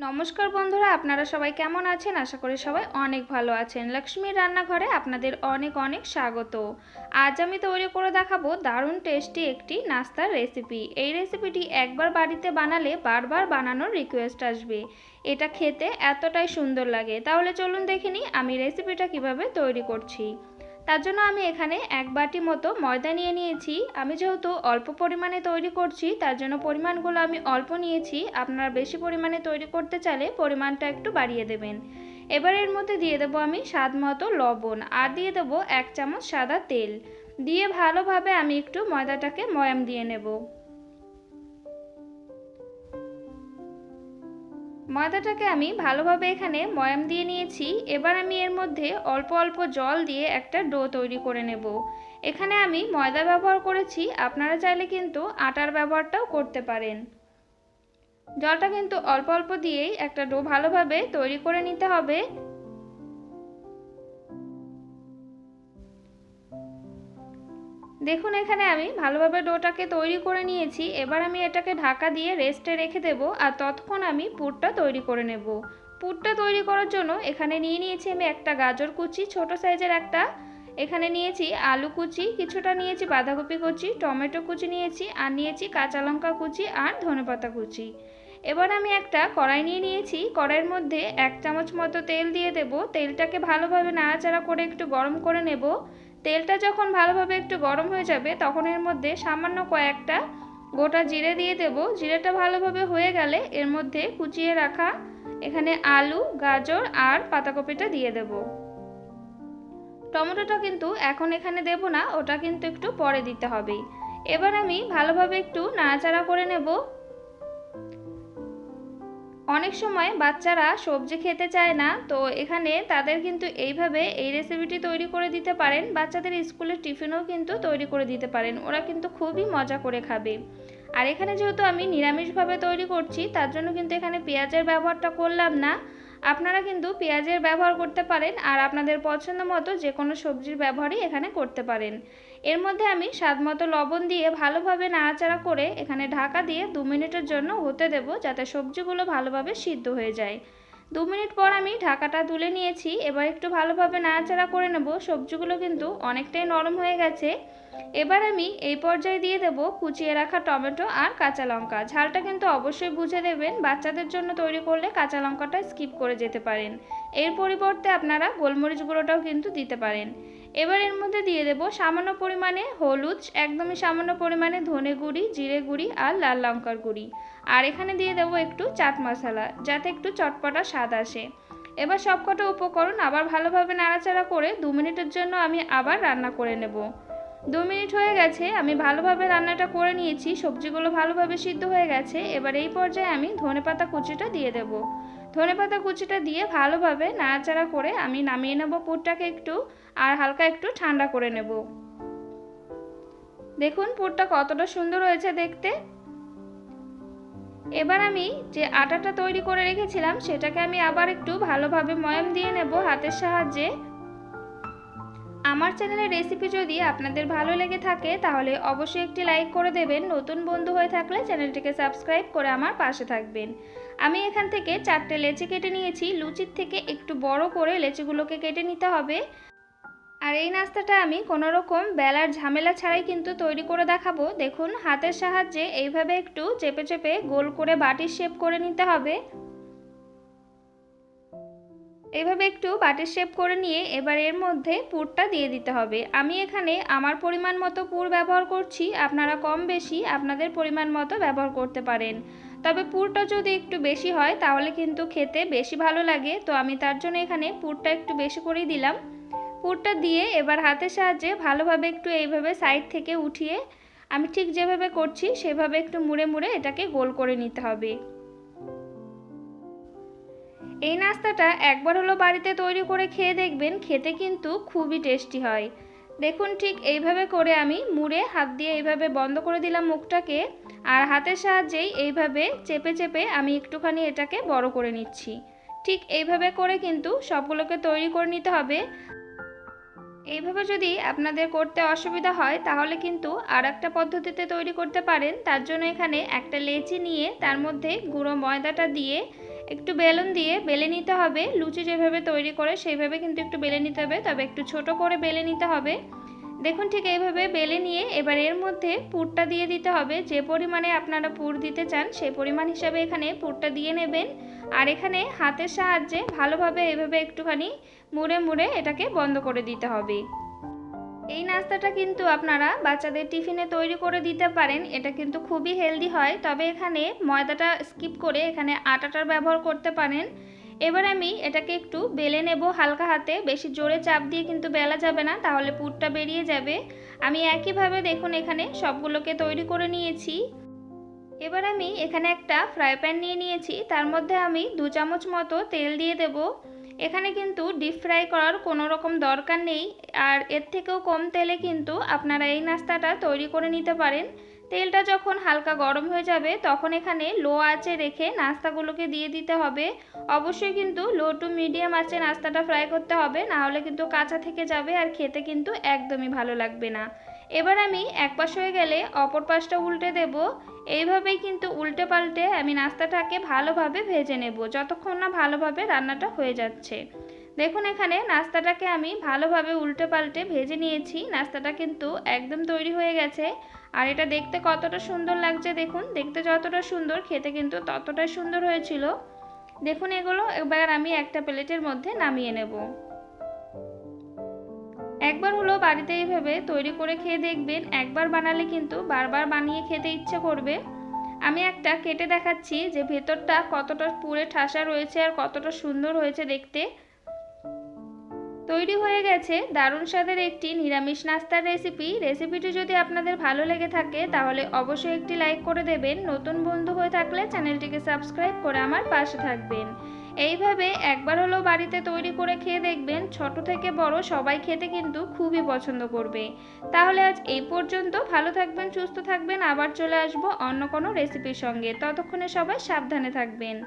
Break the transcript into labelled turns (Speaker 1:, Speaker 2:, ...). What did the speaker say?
Speaker 1: নমস্কার বন্ধুরা, আপনারা সবাই কেমন আছেন? আশা করি সবাই অনেক ভালো আছেন। লক্ষ্মীর রান্নাঘরে আপনাদের অনেক অনেক স্বাগত। আজ আমি তৈরি করে দেখাবো দারুণ টেস্টি একটি নাস্তার রেসিপি। এই রেসিপিটি একবার বাড়িতে বানালে বারবার বানানোর রিকোয়েস্ট আসবে। এটা খেতে এতটাই সুন্দর লাগে। তাহলে চলুন দেখে নিই আমি রেসিপিটা কীভাবে তৈরি করছি। তার জন্য আমি এখানে এক বাটি মতো ময়দা নিয়ে নিয়েছি। আমি যেহেতু অল্প পরিমাণে তৈরি করছি, তার জন্য পরিমাণগুলো আমি অল্প নিয়েছি। আপনারা বেশি পরিমাণে তৈরি করতে চাইলে পরিমাণটা একটু বাড়িয়ে দেবেন। এবার এর মধ্যে দিয়ে দেবো আমি স্বাদ মতো লবণ আর দিয়ে দেবো এক চামচ সাদা তেল। দিয়ে ভালোভাবে আমি একটু ময়দাটাকে ময়াম দিয়ে নেব। ময়দাটাকে আমি ভালোভাবে এখানে ময়াম দিয়ে নিয়েছি। এবার আমি এর মধ্যে অল্প অল্প জল দিয়ে একটা ডো তৈরি করে নেব। এখানে আমি ময়দা ব্যবহার করেছি, আপনারা চাইলে কিন্তু আটার ব্যবহারটাও করতে পারেন। জলটা কিন্তু অল্প অল্প দিয়েই একটা ডো ভালোভাবে তৈরি করে নিতে হবে। দেখুন, এখানে আমি ভালোভাবে ডোটাকে তৈরি করে নিয়েছি। এবার আমি এটাকে ঢাকা দিয়ে রেস্টে রেখে দেব আর ততক্ষণ আমি পুরটা তৈরি করে নেব। পুরটা তৈরি করার জন্য এখানে নিয়ে নিয়েছি আমি একটা গাজর কুচি, ছোট সাইজের একটা। এখানে নিয়েছি আলু কুচি, কিছুটা নিয়েছি বাঁধাকপি কুচি, টমেটো কুচি নিয়েছি আর নিয়েছি কাঁচা লঙ্কা কুচি আর ধনেপাতা কুচি। এবার আমি একটা কড়াই নিয়ে নিয়েছি। কড়াইয়ের মধ্যে এক চামচ মতো তেল দিয়ে দেব। তেলটাকে ভালোভাবে নাড়াচাড়া করে একটু গরম করে নেব। তেলটা যখন ভালোভাবে একটু গরম হয়ে যাবে, তখন এর মধ্যে সামান্য কয়েকটা গোটা জিরে দিয়ে দেব। জিরেটা ভালোভাবে হয়ে গেলে এর মধ্যে কুচিয়ে রাখা এখানে আলু, গাজর আর পাতাকপিটা দিয়ে দেব। টমেটোটা কিন্তু এখন এখানে দেব না, ওটা কিন্তু একটু পরে দিতে হবে। এবার আমি ভালোভাবে একটু নাড়াচাড়া করে নেব। অনেক সময় বাচ্চারা সবজি খেতে চায় না, তো এখানে তাদের কিন্তু এইভাবে এই রেসিপিটি তৈরি করে দিতে পারেন। বাচ্চাদের স্কুলের টিফিনও কিন্তু তৈরি করে দিতে পারেন। ওরা কিন্তু খুবই মজা করে খাবে। আর এখানে যেহেতু আমি নিরামিষভাবে তৈরি করছি, তার জন্য কিন্তু এখানে পেঁয়াজের ব্যবহারটা করলাম না। আপনারা কিন্তু পেঁয়াজের ব্যবহার করতে পারেন আর আপনাদের পছন্দ মতো যে কোনো সবজির ব্যবহারই এখানে করতে পারেন। এর মধ্যে আমি স্বাদ মতো লবণ দিয়ে ভালোভাবে নাড়াচাড়া করে এখানে ঢাকা দিয়ে দু মিনিটের জন্য হতে দেব যাতে সবজিগুলো ভালোভাবে সিদ্ধ হয়ে যায়। দু মিনিট পর আমি ঢাকাটা তুলে নিয়েছি। এবার একটু ভালোভাবে নাড়াচাড়া করে নেব। সবজিগুলো কিন্তু অনেকটাই নরম হয়ে গেছে। এবার আমি এই পর্যায়ে দিয়ে দেব কুচিয়ে রাখা টমেটো আর কাঁচা লঙ্কা। ঝালটা কিন্তু অবশ্যই বুঝে দেবেন। বাচ্চাদের জন্য তৈরি করলে কাঁচা লঙ্কাটা স্কিপ করে যেতে পারেন। এর পরিবর্তে আপনারা গোলমরিচ গুঁড়োটাও কিন্তু দিতে পারেন। এবার এর মধ্যে দিয়ে দেব সামান্য পরিমাণে হলুদ, একদমই সামান্য পরিমাণে ধনে গুঁড়ি, জিরে গুঁড়ি আর লাল লঙ্কার গুঁড়ি। আর এখানে দিয়ে দেব একটু চাট মশলা, যাতে একটু চটপটা স্বাদ আসে। এবার সবকটা উপকরণ আবার ভালোভাবে নাড়াচাড়া করে দু মিনিটের জন্য আমি আবার রান্না করে নেব। দু মিনিট হয়ে গেছে, আমি ভালোভাবে রান্নাটা করে নিয়েছি, সবজিগুলো ভালোভাবে সিদ্ধ হয়ে গেছে, এবার এই পর্যায়ে আমি ধনেপাতা কুচিটা দিয়ে দেব। ধনেপাতা কুচিটা দিয়ে ভালোভাবে নাড়াচাড়া করে আমি নামিয়ে নেব পুরটাকে একটু, আর হালকা একটু ঠান্ডা করে নেব। দেখুন পুরটা কতটা সুন্দর হয়েছে দেখতে। এবার আমি যে আটাটা তৈরি করে রেখেছিলাম, সেটাকে আমি আবার একটু ভালোভাবে ময়াম দিয়ে নেব হাতের সাহায্যে। আমার চ্যানেলের রেসিপি যদি আপনাদের ভালো লেগে থাকে, তাহলে অবশ্যই একটি লাইক করে দেবেন। নতুন বন্ধু হয়ে থাকলে চ্যানেলটিকে সাবস্ক্রাইব করে আমার পাশে থাকবেন। আমি এখান থেকে চারটে লেচি কেটে নিয়েছি। লুচির থেকে একটু বড় করে লেচিগুলোকে কেটে নিতে হবে। আর এই নাস্তাটা আমি কোনো রকম বেলার ঝামেলা ছাড়াই কিন্তু তৈরি করে দেখাবো। দেখুন, হাতের সাহায্যে এইভাবে একটু চেপে চেপে গোল করে বাটির শেপ করে নিতে হবে। এইভাবে একটু বাটির শেপ করে নিয়ে এবার এর মধ্যে পুরটা দিয়ে দিতে হবে। আমি এখানে আমার পরিমাণ মতো পুর ব্যবহার করছি, আপনারা কম বেশি আপনাদের পরিমাণ মতো ব্যবহার করতে পারেন। তবে পুরটা যদি একটু বেশি হয়, তাহলে কিন্তু খেতে বেশি ভালো লাগে। তো আমি তার জন্য এখানে পুরটা একটু বেশি করেই দিলাম। পুরটা দিয়ে এবার হাতের সাহায্যে ভালোভাবে একটু এইভাবে সাইড থেকে উঠিয়ে, আমি ঠিক যেভাবে করছি, সেভাবে একটু মুড়ে মুড়ে এটাকে গোল করে নিতে হবে। এই নাস্তাটা একবার হলো বাড়িতে তৈরি করে খেয়ে দেখবেন, খেতে কিন্তু খুবই টেস্টি হয়। দেখুন ঠিক এইভাবে করে আমি মুড়ে হাত দিয়ে এইভাবে বন্ধ করে দিলাম মুখটাকে, আর হাতের সাহায্যেই এইভাবে চেপে চেপে আমি একটুখানি এটাকে বড় করে নিচ্ছি। ঠিক এইভাবে করে কিন্তু সবগুলোকে তৈরি করে নিতে হবে। এইভাবে যদি আপনাদের করতে অসুবিধা হয়, তাহলে কিন্তু আর একটা পদ্ধতিতে তৈরি করতে পারেন। তার জন্য এখানে একটা লেচি নিয়ে তার মধ্যে গুঁড়ো ময়দাটা দিয়ে একটু বেলুন দিয়ে বেলে নিতে হবে। লুচি যেভাবে তৈরি করে সেইভাবে কিন্তু একটু বেলে নিতে হবে। তবে একটু ছোট করে বেলে নিতে হবে। দেখুন ঠিক এইভাবে বেলে নিয়ে এবার এর মধ্যে পুরটা দিয়ে দিতে হবে। যে পরিমাণে আপনারা পুর দিতে চান সেই পরিমাণ হিসাবে এখানে পুরটা দিয়ে নেবেন। আর এখানে হাতের সাহায্যে ভালোভাবে এভাবে একটুখানি মুড়ে মুড়ে এটাকে বন্ধ করে দিতে হবে। এই নাস্তাটা কিন্তু আপনারা বাচ্চাদের টিফিনে তৈরি করে দিতে পারেন, এটা কিন্তু খুবই হেলদি হয়। তবে এখানে ময়দাটা স্কিপ করে এখানে আটাটার ব্যবহার করতে পারেন। এবার আমি এটাকে একটু বেলে নেব হালকা হাতে, বেশি জোরে চাপ দিয়ে কিন্তু বেলা যাবে না, তাহলে পুরটা বেরিয়ে যাবে। আমি একইভাবে দেখুন এখানে সবগুলোকে তৈরি করে নিয়েছি। এবার আমি এখানে একটা ফ্রাই প্যান নিয়ে নিয়েছি, তার মধ্যে আমি দু চামচ মতো তেল দিয়ে দেব। এখানে কিন্তু ডিপ ফ্রাই করার কোনো রকম দরকার নেই। আর এর থেকেও কম তেলে কিন্তু আপনারা এই নাস্তাটা তৈরি করে নিতে পারেন। তেলটা যখন হালকা গরম হয়ে যাবে, তখন এখানে লো আঁচে রেখে নাস্তাগুলোকে দিয়ে দিতে হবে। অবশ্যই কিন্তু লো টু মিডিয়াম আঁচে নাস্তাটা ফ্রাই করতে হবে না হলে কিন্তু কাঁচা থেকে যাবে আর খেতে কিন্তু একদমই ভালো লাগবে না। এবার আমি এক পাশ হয়ে গেলে অপর পাশটা উল্টে দেব। এইভাবেই কিন্তু উল্টে পাল্টে আমি নাস্তাটাকে ভালোভাবে ভেজে নেব, যতক্ষণ না ভালোভাবে রান্নাটা হয়ে যাচ্ছে। দেখুন এখানে নাস্তাটাকে আমি ভালোভাবে উল্টে পাল্টে ভেজে নিয়েছি। নাস্তাটা কিন্তু একদম তৈরি হয়ে গেছে। আর এটা দেখতে কতটা সুন্দর লাগছে দেখুন। দেখতে যতটা সুন্দর, খেতে কিন্তু ততটাই সুন্দর হয়েছিল। দেখুন এগুলো, এবার আমি একটা প্লেটের মধ্যে নামিয়ে নেব। একবার হলো বাড়িতে এইভাবে তৈরি করে খেয়ে দেখবেন, একবার বানালে কিন্তু বারবার বানিয়ে খেতে ইচ্ছে করবে। আমি একটা কেটে দেখাচ্ছি যে ভেতরটা কতটা পুরে ঠাসা রয়েছে আর কতটা সুন্দর হয়েছে দেখতে। তৈরি হয়ে গেছে দারুণ স্বাদের একটি নিরামিষ নাস্তার রেসিপি। রেসিপিটি যদি আপনাদের ভালো লেগে থাকে তাহলে অবশ্যই একটি লাইক করে দেবেন। নতুন বন্ধু হয়ে থাকলে চ্যানেলটিকে সাবস্ক্রাইব করে আমার পাশে থাকবেন। এইভাবে একবার হলেও বাড়িতে তৈরি করে খেয়ে দেখবেন ছোট থেকে বড় সবাই খেতে কিন্তু খুবই পছন্দ করবে। তাহলে আজ এই পর্যন্ত। ভালো থাকবেন, সুস্থ থাকবেন। আবার চলে আসব অন্য কোনো রেসিপির সঙ্গে। ততক্ষণে সবাই সাবধানে থাকবেন।